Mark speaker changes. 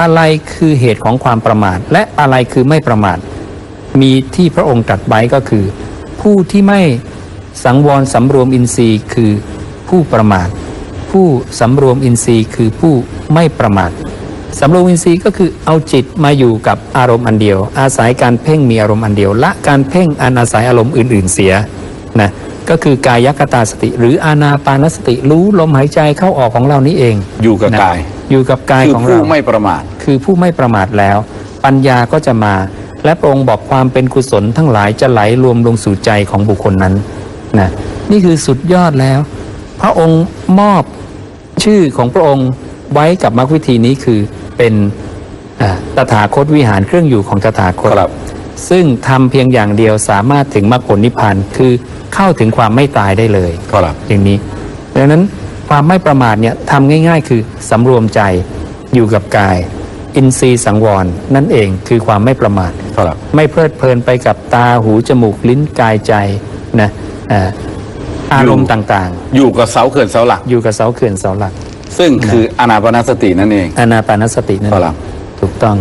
Speaker 1: อะไรคือเหตุของความประมาท และอะไรคือไม่ประมาท มีที่พระองค์ตรัสไว้ก็คือ ผู้ที่ไม่สังวรสำรวมอินทรีย์คือผู้ประมาท ผู้สำรวมอินทรีย์คือผู้ไม่ประมาทสำรวมอินทรีย์ก็คือเอาจิตมาอยู่กับอารมณ์อันเดียว อาศัยการเพ่งมีอารมณ์อันเดียวละการเพ่งอันอาศัยอารมณ์อื่น ๆเสียนะก็คือกายคตาสติ หรืออานาปานสติรู้ลมหายใจเข้าออกของเรานี้เอง
Speaker 2: อยู่กับ
Speaker 1: นะ
Speaker 2: กาย
Speaker 1: อยู่กับกาย
Speaker 2: คือ
Speaker 1: ของ
Speaker 2: ผู้
Speaker 1: เรา
Speaker 2: ไม่ประมาท
Speaker 1: คือผู้ไม่ประมาทแล้ว ปัญญาก็จะมา และพระองค์บอกความเป็นกุศลทั้งหลายจะไหลรวมลงสู่ใจของบุคคลนั้นนะนี่คือสุดยอดแล้ว พระองค์มอบชื่อของพระองค์ไว้กับมรรควิธีนี้คือเป็นอ่าตถาคตวิหารเครื่องอยู่ของตถาคต
Speaker 2: ครับ
Speaker 1: ซึ่งทำเพียงอย่างเดียวสามารถถึงมรรคผลนิพพานคือเข้าถึงความไม่ตายได้เลย
Speaker 2: ครับ
Speaker 1: อย่างนี้ดังนั้น ความไม่ประมาทเนี่ยทำง่าย ๆ คือสำรวมใจอยู่กับกาย อินทรีย์สังวรนั่นเองคือความไม่ประมาท
Speaker 2: ครับ
Speaker 1: ไม่เพลิดเพลินไปกับตาหูจมูกลิ้นกายใจนะเอ่ออารมณ์ต่าง
Speaker 2: อยู่กับเสาเขื่อนเสาหลัก
Speaker 1: ๆ อยู่กับเสาเขื่อนเสาหลัก
Speaker 2: ซึ่งคืออนาปานสตินั่นเอง
Speaker 1: อานาปานสตินั่น
Speaker 2: ครับ
Speaker 1: ถูกต้อง